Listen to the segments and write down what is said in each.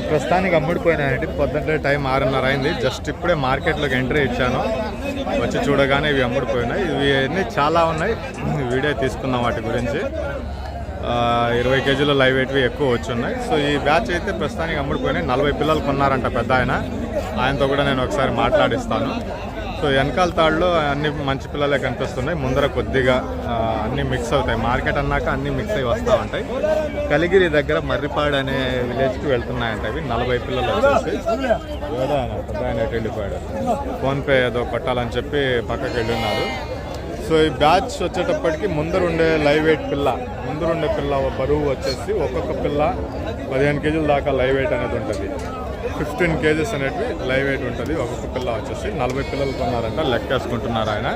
ఇవి ప్రస్తుతానికి అమ్ముడిపోయినాయండి. పొద్దున్నే టైం ఆరున్నర అయింది. జస్ట్ ఇప్పుడే మార్కెట్లోకి ఎంట్రీ ఇచ్చాను. వచ్చి చూడగానే ఇవి అమ్ముడిపోయినాయి. ఇవి అన్నీ చాలా ఉన్నాయి. వీడియో తీసుకుందాం వాటి గురించి. ఇరవై కేజీల లైవ్ వెయిట్వి ఎక్కువ వచ్చి ఉన్నాయి సో ఈ బ్యాచ్ అయితే ప్రస్తుతానికి అమ్ముడిపోయినాయి. నలభై పిల్లలు కొన్నారంట పెద్ద ఆయన. ఆయనతో కూడా నేను ఒకసారి మాట్లాడిస్తాను. సో వెనకాల తాళ్ళు అన్ని మంచి పిల్లలే కనిపిస్తున్నాయి. ముందర కొద్దిగా అన్ని మిక్స్ అవుతాయి. మార్కెట్ అన్నాక అన్ని మిక్స్ అయ్యి వస్తూ ఉంటాయి. కలిగిరి దగ్గర మర్రిపాడు అనే విలేజ్కి వెళ్తున్నాయంట ఇవి నలభై పిల్లలు వచ్చేసి. పెద్ద ఆయన వెళ్ళిపోయాడు? ఫోన్పే ఏదో కొట్టాలని చెప్పి పక్కకి వెళ్ళున్నారు సో ఈ బ్యాచ్ వచ్చేటప్పటికి ముందరుండే లైవ్ వెయిట్ పిల్ల ముందరుండే పిల్ల బరువు వచ్చేసి ఒక్కొక్క పిల్ల పదిహేను కేజీల దాకా లైవ్ వెయిట్ అనేది ఉంటుంది. ఫిఫ్టీన్ కేజెస్ అనేటివి లైవ్ వెయిట్ ఉంటుంది. ఒక్కొక్క పిల్ల వచ్చేసి నలభై పిల్లలు కొన్నారంట లెక్కేసుకుంటున్నారు ఆయన.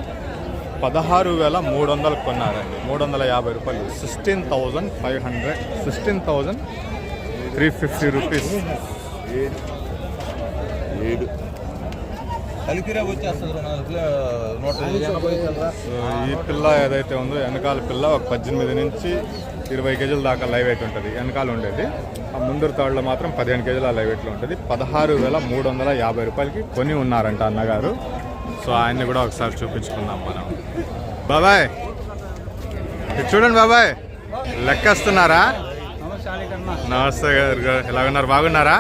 పదహారు వేల మూడు వందలు కొన్నారండి. మూడు వందల యాభై రూపాయలు. Sixteen thousand five hundred sixteen thousand three fifty rupees. ఏడు. ఈ పిల్ల ఏదైతే ఉందో వెనకాల పిల్ల ఒక పద్దెనిమిది నుంచి ఇరవై కేజీల దాకా లైవ్ వెయిట్ ఉంటుంది. వెనకాల ఉండేది. ముందరు తాడులో మాత్రం పదిహేను కేజీల లైవ్ ఉంటుంది. పదహారు వేల మూడు వందల యాభై రూపాయలకి కొని ఉన్నారంట అన్నగారు. సో ఆయన్ని కూడా ఒకసారి చూపించుకుందాం మనం. బాబాయ్ ఇది చూడండి బాబాయ్ లెక్కేస్తున్నారా? నమస్తే గారు. ఎలా ఉన్నారు? బాగున్నారా?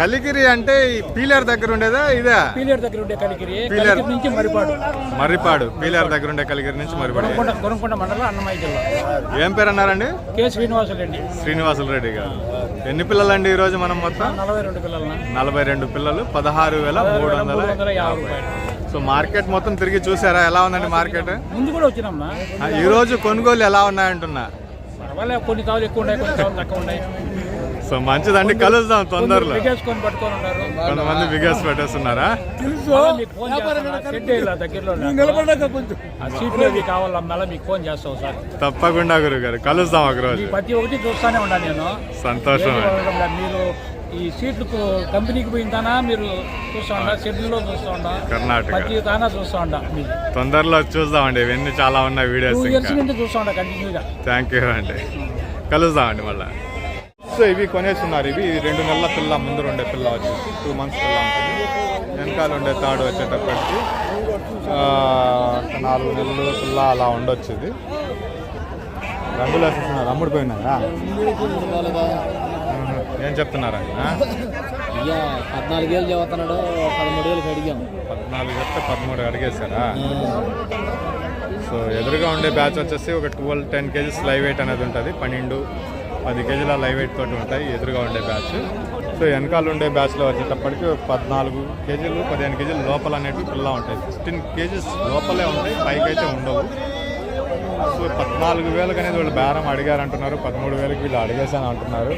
కలిగిరి అంటే ఈ పీలర్ దగ్గర ఉండేదా? ఇదే? పీలేరు దగ్గర ఉండే కలికిరి. పీలేరు. కలికిరి నుంచి మరిపాడు. మర్రిపాడు పీలర్ దగ్గర ఉండే కలిగిరి నుంచి మర్రిపాడు కొనకొండ మండలం అన్నమయ్య జిల్లా. ఏం పేరు అన్నారండి కె. శ్రీనివాసులండి శ్రీనివాసులు రెడ్డి గారు. ఎన్ని పిల్లలండి ఈ రోజు మనం మొత్తం? నలభై రెండు పిల్లలన? నలభై రెండు పిల్లలు పదహారు వేల మూడు వందల యాభై సో మార్కెట్ మొత్తం తిరిగి చూసారా? ఎలా ఉందండి మార్కెట్? ముందు కూడా వచ్చినమ్మా ఈ రోజు కొనుగోలు ఎలా ఉన్నాయంటున్నా? కొన్ని తావులు ఎక్కువ ఉన్నాయి కొన్ని తక్కువ ఉన్నాయి. సో మంచిదండి కలుద్దాం తొందరలో. బిగేసుకొని పట్టుకొని ఉంటారు కొంతమంది బిగేస్ పెట్టేస్తున్నారా? మళ్ళా మీకు ఫోన్ చేస్తాను షెడ్ ఇలా దగ్గరలో ఉన్నా. ఆ సీట్లు అవి కావాలా? మళ్ళీ మీకు ఫోన్ చేస్తావు సార్ తప్పకుండా గురుగారు కలుద్దాం ఒక ఈ రోజు ప్రతి ఒక్కటి చూస్తానే ఉన్నాను నేను. సంతోషం. మీరు ఈ సీట్లకు కంపెనీకి పోయిందానా? మీరు చూస్తా షెడ్యూల్లో చూస్తా ప్రతి దానా చూస్తా ఉండా? మీరు తొందరలో చూద్దామండి. ఇవన్నీ చాలా ఉన్నాయి వీడియోస్ ఇయర్స్ ఇంకా. నుంచి చూస్తా ఉండా కంటిన్యూగా? థ్యాంక్ యూ అండి. కలుద్దామండి మళ్ళా. సో ఇవి కొనేస్తున్నారు. ఇవి రెండు నెలల పిల్ల ముందు ఉండే పిల్ల వచ్చేసి టూ మంత్స్ పిల్ల ఉంటుంది. వెనకాల ఉండే తాడు వచ్చేటప్పటికి నాలుగు నెలల పిల్ల అలా ఉండొచ్చు ఇది రంగులు వేసేస్తున్నారు. అమ్ముడు పోయినారా? ఏం చెప్తున్నారా ఇక పద్నాలుగేళ్ళు చదువుతున్నాడు పదమూడు వేలకు అడిగాం. పద్నాలుగు చెప్తే పదమూడు అడిగేశారా? సో ఎదురుగా ఉండే బ్యాచ్ వచ్చేసి ఒక twelve ten kgs live weight అనేది ఉంటుంది. పన్నెండు పది కేజీల లైవ్ వెయిట్ తోటి ఉంటాయి ఎదురుగా ఉండే బ్యాచ్. సో వెనకాల ఉండే బ్యాచ్లో వచ్చేటప్పటికి పద్నాలుగు కేజీలు పదిహేను కేజీలు లోపల అనేవి పిల్ల ఉంటాయి. సిక్స్టీన్ కేజీస్ లోపలే ఉంటాయి పైకి అయితే ఉండవు. సో పద్నాలుగు వేలకు అనేది వాళ్ళు బేరం అడిగారు అంటున్నారు పదమూడు వేలకి వీళ్ళు అడిగేసాను అంటున్నారు.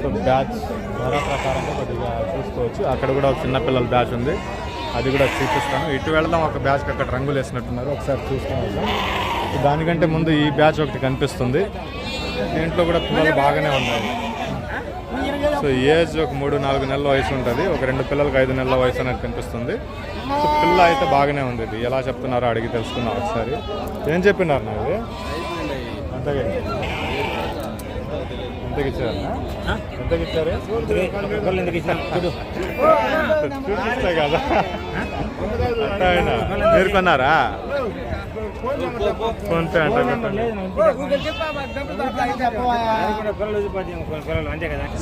సో బ్యాచ్ ధర ప్రకారంగా కొద్దిగా చూసుకోవచ్చు. అక్కడ కూడా ఒక చిన్న పిల్లల బ్యాచ్ ఉంది. అది కూడా చూపిస్తాను. ఇటు వెళ్దాం ఒక బ్యాచ్కి అక్కడ రంగులు వేసినట్టున్నారు. ఒకసారి చూసుకొని దానికంటే ముందు ఈ బ్యాచ్ ఒకటి కనిపిస్తుంది. దీంట్లో కూడా పిల్లలు బాగానే ఉన్నాయి. సో ఏజ్ ఒక మూడు నాలుగు నెలల వయసు ఉంటుంది. ఒక రెండు పిల్లలకు ఐదు నెలల వయసు అనేది కనిపిస్తుంది. సో పిల్ల అయితే బాగానే ఉంది ఇది. ఎలా చెప్తున్నారో అడిగి తెలుసుకున్నాం ఒకసారి. ఏం చెప్పినారు నాది అంతగా. ఎంతకి ఇచ్చారు ఎంతకి ఇచ్చారు చూపిస్తే కదా. ఆయన మీరు కొన్నారా? ఫోన్పే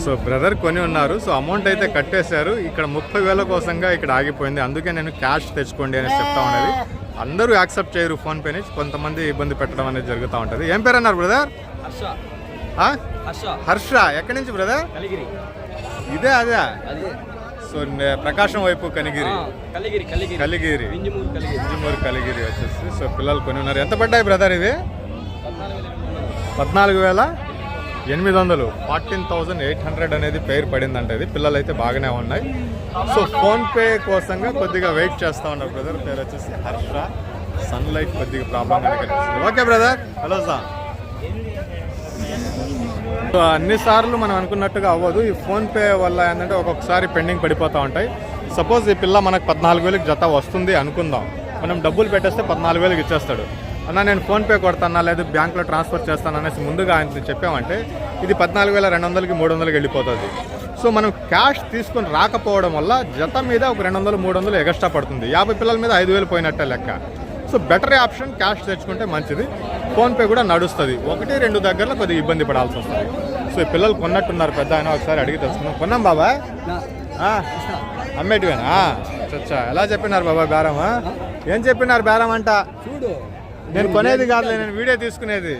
సో బ్రదర్ కొని ఉన్నారు. సో అమౌంట్ అయితే కట్టేశారు. ఇక్కడ ముప్పై వేల కోసంగా ఇక్కడ ఆగిపోయింది. అందుకే నేను క్యాష్ తెచ్చుకోండి అని చెప్తా ఉన్నది. అందరూ యాక్సెప్ట్ చేయరు ఫోన్ పే నుంచి కొంతమంది ఇబ్బంది పెట్టడం అనేది జరుగుతూ ఉంటుంది. ఏం పేరు అన్నారు బ్రదర్? హర్ష. ఎక్కడి నుంచి బ్రదర్? ఇదే అదే? సో ప్రకాశం వైపు కనిగిరి. కలిగిరి కలిగిరి. కలిగిరి. ఇంజమూరు వచ్చేసి. సో పిల్లలు కొని ఉన్నారు. ఎంత పడ్డాయి బ్రదర్ ఇది పద్నాలుగు వేల ఎనిమిది వందలు. ఫార్టీన్ థౌజండ్ ఎయిట్ హండ్రెడ్ అనేది పేరు పడిందంట ఇది. పిల్లలు అయితే బాగానే ఉన్నాయి. సో ఫోన్పే కోసంగా కొద్దిగా వెయిట్ చేస్తూ ఉన్నారు బ్రదర్. పేరు వచ్చేసి హర్ష. సన్ లైట్ కొద్దిగా ప్రాబ్లం కనిపిస్తుంది ఓకే బ్రదర్. Hello sir. అన్ని సార్లు మనం అనుకున్నట్టుగా అవ్వదు. ఈ ఫోన్పే వల్ల ఏంటంటే ఒక్కొక్కసారి పెండింగ్ పడిపోతూ ఉంటాయి. సపోజ్ ఈ పిల్ల మనకు పద్నాలుగు వేలకు జత వస్తుంది అనుకుందాం. మనం డబ్బులు పెట్టేస్తే పద్నాలుగు వేలకు ఇచ్చేస్తాడు. అన్న నేను ఫోన్పే కొడతానా లేదు బ్యాంక్లో ట్రాన్స్ఫర్ చేస్తాను అనేసి ముందుగా ఆయన చెప్పామంటే ఇది పద్నాలుగు వేల రెండు వందలకి మూడు వందలకి వెళ్ళిపోతుంది. సో మనం క్యాష్ తీసుకొని రాకపోవడం వల్ల జత మీద ఒక రెండు వందలు మూడు వందలు ఎగస్ట్రా పడుతుంది. యాభై పిల్లల మీద ఐదు వేలు పోయినట్టే లెక్క. సో బెటర్ ఆప్షన్ క్యాష్ తెచ్చుకుంటే మంచిది. ఫోన్పే కూడా నడుస్తుంది. ఒకటి రెండు దగ్గరలో కొద్దిగా ఇబ్బంది పడాల్సి వస్తుంది. సో ఈ పిల్లలు కొన్నట్టున్నారు పెద్ద ఆయన ఒకసారి అడిగి తెలుసుకున్నాం కొన్నాం బాబా? అమ్మేటివేనా? చచ్చా ఎలా చెప్పినారు బాబా బేరమా ఏం చెప్పినారు బేరం అంట? చూడు. నేను కొనేది కాదులే నేను వీడియో తీసుకునేది.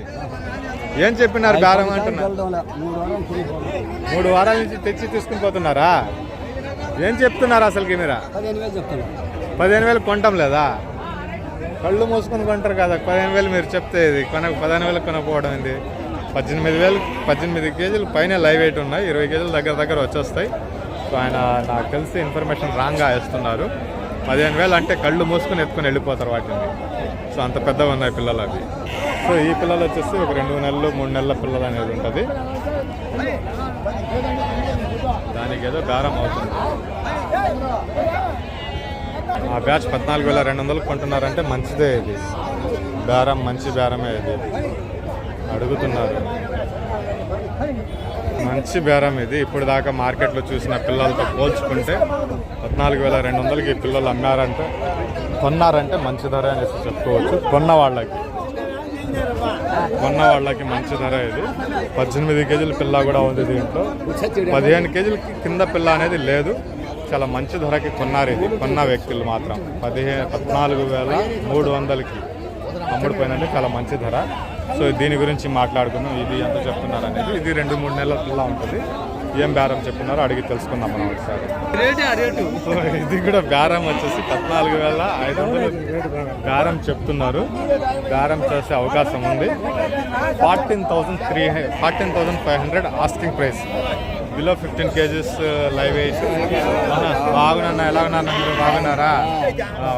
ఏం చెప్పినారు బేరం అంటున్నా? మూడు వారాల నుంచి తెచ్చి తీసుకుని పోతున్నారా? ఏం చెప్తున్నారు అసలుకి మీరా? పదిహేను వేలు చెప్తాను పదిహేను వేలు కొంటాం లేదా? కళ్ళు మూసుకొని కొంటారు కదా పదిహేను వేలు మీరు చెప్తే ఇది కొనకు పదిహేను వేలు కొనకపోవడం ఇది పద్దెనిమిది వేలు పద్దెనిమిది కేజీలు పైన లైవ్ వెయిట్ ఉన్నాయి ఇరవై కేజీలు దగ్గర దగ్గర వచ్చేస్తాయి. సో ఆయన నాకు తెలిసి ఇన్ఫర్మేషన్ రాంగ్గా వేస్తున్నారు. పదిహేను వేలు అంటే కళ్ళు మూసుకొని ఎత్తుకొని వెళ్ళిపోతారు వాటిని. సో అంత పెద్దగా ఉన్నాయి పిల్లలు అవి. సో ఈ పిల్లలు వచ్చేసి ఒక రెండు నెలలు మూడు నెలల పిల్లలు అనేది ఉంటుంది. దానికి ఏదో బేరం అవుతుంది. ఆ బ్యాచ్ పద్నాలుగు వేల రెండు వందలు కొంటున్నారంటే మంచిదే ఇది. బేరం మంచి బేరమే ఇది. అడుగుతున్నారు. మంచి బేరం ఇది. ఇప్పుడు దాకా మార్కెట్లో చూసిన పిల్లలతో పోల్చుకుంటే పద్నాలుగు వేల రెండు వందలకి ఈ పిల్లలు అమ్మారంటే కొన్నారంటే మంచి ధర అనేసి చెప్పుకోవచ్చు. కొన్న వాళ్ళకి. కొన్న వాళ్ళకి మంచి ధర ఇది. పద్దెనిమిది కేజీల పిల్ల కూడా ఉంది దీంట్లో. పదిహేను కేజీల కింద పిల్ల అనేది లేదు. చాలా మంచి ధరకి కొన్నారు ఇది. కొన్న వ్యక్తులు మాత్రం. పదిహేను పద్నాలుగు వేల మూడు వందలకి అమ్ముడుపోయినంటే చాలా మంచి ధర. సో దీని గురించి మాట్లాడుకుందాం. ఇది ఎంత చెప్తున్నారు అనేది. ఇది రెండు మూడు నెలల ఉంటుంది. ఏం బేరం చెప్తున్నారో అడిగి తెలుసుకుందాం మనం ఒకసారి. సో ఇది కూడా బేరం వచ్చేసి పద్నాలుగు వేల ఐదు వందలు బేరం చెప్తున్నారు. బేరం చేసే అవకాశం ఉంది. Fourteen thousand three fourteen thousand five hundred asking price. Below fifteen kgs live వేసి. బాగున్నా ఎలా ఉన్నారు మీరు బాగున్నారా?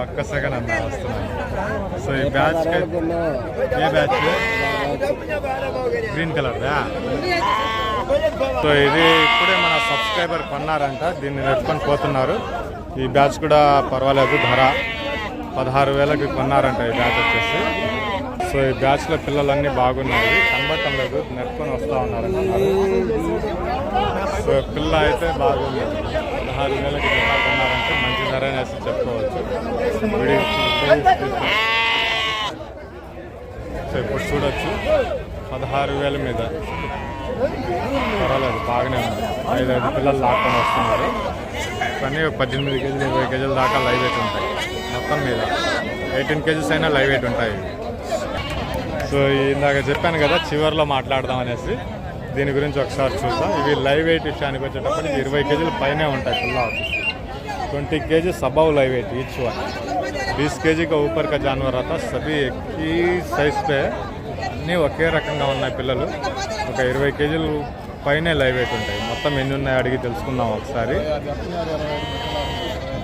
ఒక్క సెకండ్ అన్న వస్తున్నాను. సో ఈ బ్యాచ్ ఏ బ్యాచ్ గ్రీన్ కలర్దా సో ఇది ఇప్పుడే మన సబ్స్క్రైబర్ కొన్నారంట. దీన్ని నెట్టుకొని పోతున్నారు. ఈ బ్యాచ్ కూడా పర్వాలేదు ధర పదహారు వేలకి కొన్నారంట ఈ బ్యాచ్ వచ్చేసి. సో ఈ బ్యాచ్లో పిల్లలన్నీ బాగున్నాయి. కనబడటం లేదు నెట్టుకొని వస్తూ ఉన్నారు పిల్ల అయితే బాగుంది. పదహారు వేలకి ధర కొన్నారంటే మంచి ధర అనేసి చెప్పుకోవచ్చు. సో ఇప్పుడు చూడొచ్చు. పదహారు వేల మీద. పర్వాలేదు బాగానే ఉంది. ఐదు ఐదు పిల్లలు లాక్కొని వస్తున్నారు. కానీ పద్దెనిమిది కేజీలు ఇరవై కేజీల దాకా లైవ్ వెయిట్ ఉంటాయి. మొత్తం మీద. ఎయిటీన్ కేజీస్ అయినా లైవ్ వెయిట్ ఉంటాయి. సో ఇందాక చెప్పాను కదా చివరిలో మాట్లాడదాం అనేసి. దీని గురించి ఒకసారి చూద్దాం ఇవి లైవ్ వెయిట్ విషయానికి వచ్చేటప్పటికి ఇరవై కేజీల పైనే ఉంటాయి పిల్ల ट्वेंटी के जी सबव लाइव वेट ईच वन बीस के जी का ऊपर का जानवर आता सभी एक ही సైజ్ పే అన్నీ ఒకే రకంగా ఉన్నాయి పిల్లలు ఒక ఇరవై కేజీలు పైనే లైవ్ వెయిట్ ఉంటాయి మొత్తం ఎన్ని ఉన్నాయి అడిగి తెలుసుకుందాం ఒకసారి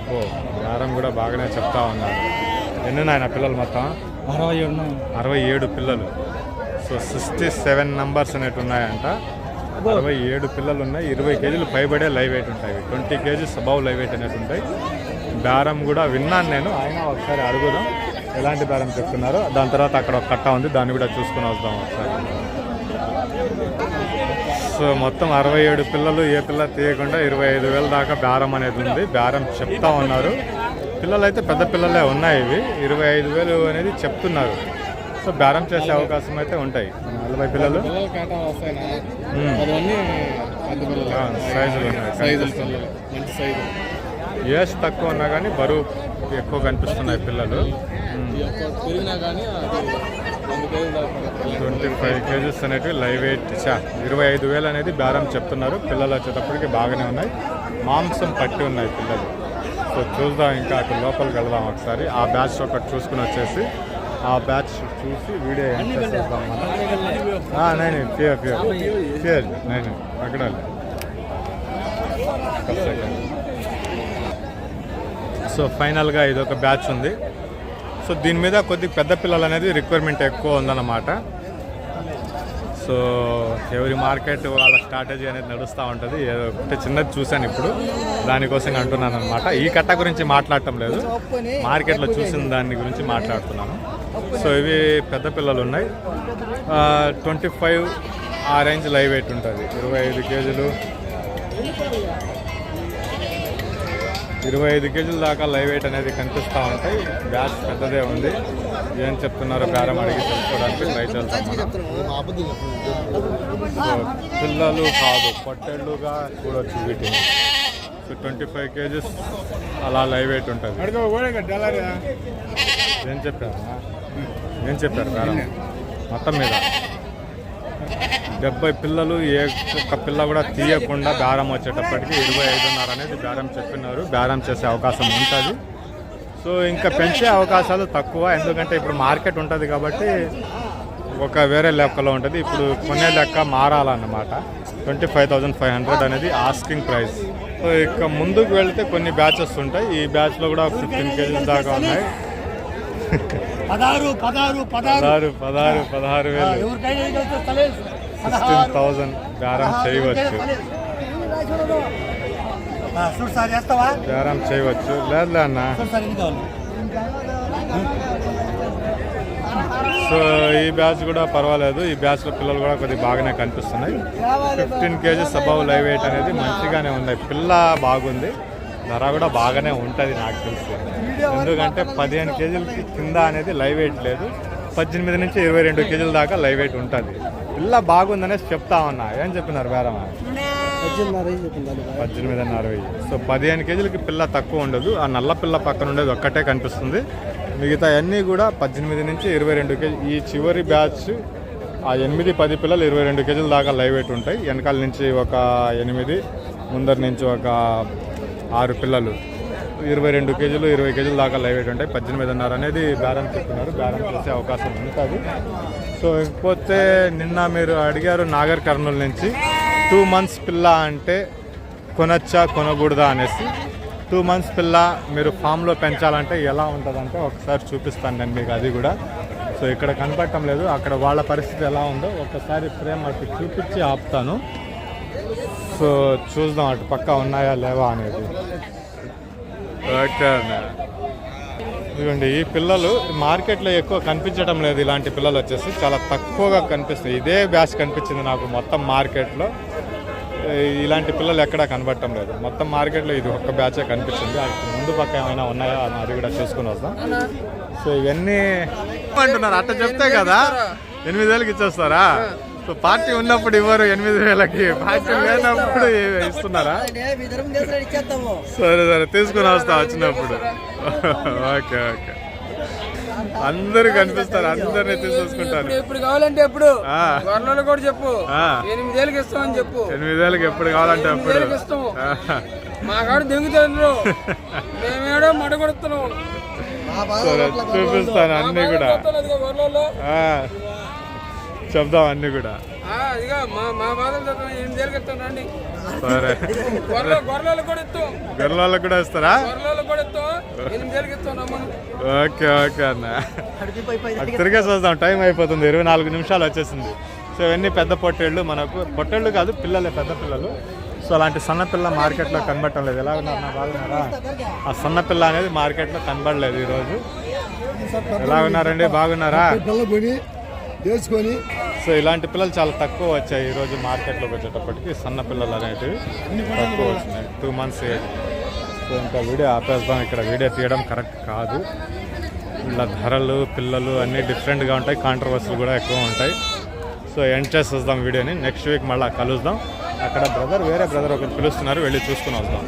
ఓ వారం కూడా బాగానే చెప్తా ఉన్నారు ఎన్ని ఉన్నాయి నా పిల్లలు మొత్తం అరవై ఉన్నాయి అరవై ఏడు పిల్లలు సో సిక్స్టీ సెవెన్ నంబర్స్ అనేవి ఉన్నాయంట. అరవై ఏడు పిల్లలు ఉన్నాయి. ఇరవై కేజీలు పైబడే లైవ్ వెయిట్ ఉంటాయి. Twenty kgs above live weight అనేవి ఉంటాయి. బేరం కూడా విన్నాను నేను. ఆయన ఒకసారి అడుగుదాం. ఎలాంటి బేరం చెప్తున్నారో? దాని తర్వాత అక్కడ ఒక కట్ట ఉంది. దాన్ని కూడా చూసుకుని వద్దాం ఒకసారి. సో మొత్తం అరవై ఏడు పిల్లలు ఏ పిల్ల తీయకుండా ఇరవై ఐదు వేల దాకా బేరం అనేది ఉంది. బేరం చెప్తా ఉన్నారు. పిల్లలు అయితే పెద్ద పిల్లలే ఉన్నాయి ఇవి. ఇరవై ఐదు వేలు అనేది చెప్తున్నారు. సో బేరం చేసే అవకాశం అయితే ఉంటాయి. నలభై పిల్లలు. సైజులు ఉన్నాయి ఏజ్ తక్కువ ఉన్నా కానీ బరువు ఎక్కువ కనిపిస్తున్నాయి పిల్లలు. ట్వంటీ ఫైవ్ కేజీస్ అనేటివి లైవ్ వెయిట్ చా ఇరవై ఐదు వేలు అనేది బేరం చెప్తున్నారు. పిల్లలు వచ్చేటప్పటికి బాగానే ఉన్నాయి. మాంసం పట్టి ఉన్నాయి పిల్లలు. సో చూద్దాం ఇంకా అక్కడ లోపలికి వెళ్దాం ఒకసారి. ఆ బ్యాచ్ ఒకటి చూసుకుని వచ్చేసి ఆ బ్యాచ్ చూసి వీడియో చేసేద్దాం మనం నేను ప్యూర్ ప్యూర్ ప్యూర్ నేను అక్కడ సో ఫైనల్గా ఇది ఒక బ్యాచ్ ఉంది. సో దీని మీద కొద్ది పెద్ద పిల్లలు అనేది రిక్వైర్మెంట్ ఎక్కువ ఉందన్నమాట. సో ఎవరి మార్కెట్ వాళ్ళ స్ట్రాటజీ అనేది నడుస్తూ ఉంటుంది. ఏదో ఒకటి చిన్నది చూశాను ఇప్పుడు. దానికోసం అంటున్నాను అనమాట ఈ కట్ట గురించి మాట్లాడటం లేదు. మార్కెట్లో చూసిన దాని గురించి మాట్లాడుతున్నాను. సో ఇవి పెద్ద పిల్లలు ఉన్నాయి ట్వంటీ ఫైవ్ ఆ రేంజ్ లైవ్ వెయిట్ ఉంటుంది ఇరవై ఐదు కేజీలు ఇరవై ఐదు కేజీల దాకా లైవ్ వెయిట్ అనేది కనిపిస్తూ ఉంటాయి బ్యాచ్ పెద్దదే ఉంది ఏం చెప్తున్నారో బేరం అడిగి తెలుసుకోవడానికి ట్రై చేస్తాం పిల్లలు కాదు పొట్టేళ్ళుగా చూడొచ్చు వీటిని సో ట్వంటీ ఫైవ్ కేజీస్ అలా లైవ్ వెయిట్ ఉంటుంది ఏం చెప్పారు ఏం చెప్పారు మేడం? మొత్తం మీద. డెబ్బై పిల్లలు ఏ ఒక్క పిల్ల కూడా తీయకుండా బేరం వచ్చేటప్పటికి ఇరవై ఐదున్నర అనేది బేరం చెప్పినారు. బేరం చేసే అవకాశం ఉంటుంది. సో ఇంకా పెంచే అవకాశాలు తక్కువ. ఎందుకంటే ఇప్పుడు మార్కెట్ ఉంటుంది కాబట్టి ఒక వేరే లెక్కలో ఉంటుంది. ఇప్పుడు కొనే లెక్క మారాలన్నమాట. Twenty five thousand five hundred అనేది ఆస్కింగ్ ప్రైస్. సో ఇక ముందుకు వెళ్తే కొన్ని బ్యాచెస్ ఉంటాయి. ఈ బ్యాచ్లో కూడా ఫిఫ్టీన్ కేజీస్ దాకా ఉన్నాయి. పదహారు పదహారు పదహారు. పదహారు పదహారు వేలు. సిక్స్టీన్ థౌజండ్ బేరం చేయవచ్చు. చూడు సార్ చేస్తావా? బేరం చేయవచ్చు. లేదులే అన్న. సో ఈ బ్యాచ్ కూడా పర్వాలేదు. ఈ బ్యాచ్లో పిల్లలు కూడా కొద్దిగా బాగానే కనిపిస్తున్నాయి. Fifteen kgs above live weight అనేది మంచిగానే ఉన్నాయి పిల్ల బాగుంది. ధర కూడా బాగానే ఉంటుంది నాకు తెలిసి. ఎందుకంటే పదిహేను కేజీలకి కింద అనేది లైవ్ వెయిట్ లేదు. పద్దెనిమిది నుంచి ఇరవై రెండు కేజీల దాకా లైవ్ వెయిట్ ఉంటుంది. పిల్ల బాగుందనేసి చెప్తా ఉన్నా. ఏం చెప్పినారు బేరమా పద్దెనిమిదిన్నర వెయ్యి సో పదిహేను కేజీలకి పిల్ల తక్కువ ఉండదు. ఆ నల్ల పిల్ల పక్కన ఉండేది ఒక్కటే కనిపిస్తుంది. మిగతా అన్నీ కూడా పద్దెనిమిది నుంచి ఇరవై రెండు కేజీ ఈ చివరి బ్యాచ్ ఆ ఎనిమిది పది పిల్లలు ఇరవై రెండు కేజీల దాకా లైవ్ వెయిట్ ఉంటాయి. వెనకాల నుంచి ఒక ఎనిమిది ముందర నుంచి ఒక ఆరు పిల్లలు. ఇరవై రెండు కేజీలు ఇరవై కేజీలు దాకా లైవ్ వెయిట్ ఉంటాయి. పద్దెనిమిదిన్నర అనేది బేరం చెప్తున్నారు. బేరం చేసే అవకాశం ఉంటుంది. సో ఇకపోతే నిన్న మీరు అడిగారు నాగర్ కర్నూలు నుంచి టూ మంత్స్ పిల్ల అంటే కొనొచ్చా కొనకూడదా? అనేసి. టూ మంత్స్ పిల్ల మీరు ఫామ్లో పెంచాలంటే ఎలా ఉంటుందంటే ఒకసారి చూపిస్తాను నేను మీకు అది కూడా. సో ఇక్కడ కనపడటం లేదు. అక్కడ వాళ్ళ పరిస్థితి ఎలా ఉందో ఒకసారి ఫ్రేమ్ అటు చూపించి ఆపుతాను. సో చూద్దాం అటు పక్క ఉన్నాయా లేవా అనేది. ఇదిగోండి ఈ పిల్లలు మార్కెట్లో ఎక్కువ కనిపించడం లేదు ఇలాంటి పిల్లలు వచ్చేసి. చాలా తక్కువగా కనిపిస్తాయి ఇదే బ్యాచ్ కనిపించింది నాకు మొత్తం మార్కెట్లో. ఇలాంటి పిల్లలు ఎక్కడా కనబడటం లేదు. మొత్తం మార్కెట్లో ఇది ఒక్క బ్యాచే కనిపించింది. ముందు పక్క ఏమైనా ఉన్నాయా అని అది కూడా చూసుకుని వస్తాం సో ఇవన్నీ అంటున్నారు. అట్ట చెప్తే కదా ఎనిమిది వేలకి ఇచ్చేస్తారా సో పార్టీ ఉన్నప్పుడు ఇవ్వరు ఎనిమిది వేలకి. పార్టీ లేనప్పుడు ఇస్తున్నారా? సరే సరే తీసుకుని వస్తా వచ్చినప్పుడు. Okay okay. అందరూ కనిపిస్తారు అందరినీ తీసేసుకుంటాను. ఇప్పుడు కావాలంటే ఎప్పుడు? గొర్రెలు కూడా చెప్పు. ఎనిమిదేళ్ళకి ఇస్తామని చెప్పు. ఎనిమిది వేలకి ఎప్పుడు కావాలంటే అప్పుడు. ఎనిమిదేళ్ళకి ఇస్తాం ఆ, మా కాడ దెంగుతారు మేమేడో మడ కొడుతున్నాం. సరే చూపిస్తాను అన్నీ కూడా చెప్దాం అన్నీ కూడా. సరే. కూడా ఇస్తాం. గొర్రెలకు కూడా ఇస్తారా? ఓకే ఓకే అన్న. తిరిగేసి వద్దాం టైం అయిపోతుంది. ఇరవై నాలుగు నిమిషాలు వచ్చేసింది. సో ఇవన్నీ పెద్ద పొట్టేళ్ళు మనకు. పొట్టేళ్ళు కాదు పిల్లలే పెద్ద పిల్లలు. సో అలాంటి సన్న పిల్ల మార్కెట్లో కనబడటం లేదు. ఎలా ఉన్నారు బాగున్నారా? ఆ సన్న పిల్ల అనేది మార్కెట్లో కనబడలేదు ఈరోజు. ఎలా ఉన్నారండి? బాగున్నారా? చేసుకొని సో ఇలాంటి పిల్లలు చాలా తక్కువ వచ్చాయి ఈరోజు మార్కెట్లోకి వచ్చేటప్పటికి సన్న పిల్లలు అనేటివి తక్కువ వచ్చినాయి. టూ మంత్స్ సో ఇంకా వీడియో ఆపేద్దాం. ఇక్కడ వీడియో తీయడం కరెక్ట్ కాదు. ఇలా ధరలు పిల్లలు అన్నీ డిఫరెంట్గా ఉంటాయి. కాంట్రవర్సీలు కూడా ఎక్కువ ఉంటాయి. సో ఎండ్ చేసి వద్దాం వీడియోని. నెక్స్ట్ వీక్ మళ్ళీ కలుద్దాం. అక్కడ బ్రదర్ వేరే బ్రదర్ ఒకరు పిలుస్తున్నారు. వెళ్ళి చూసుకుని వద్దాం.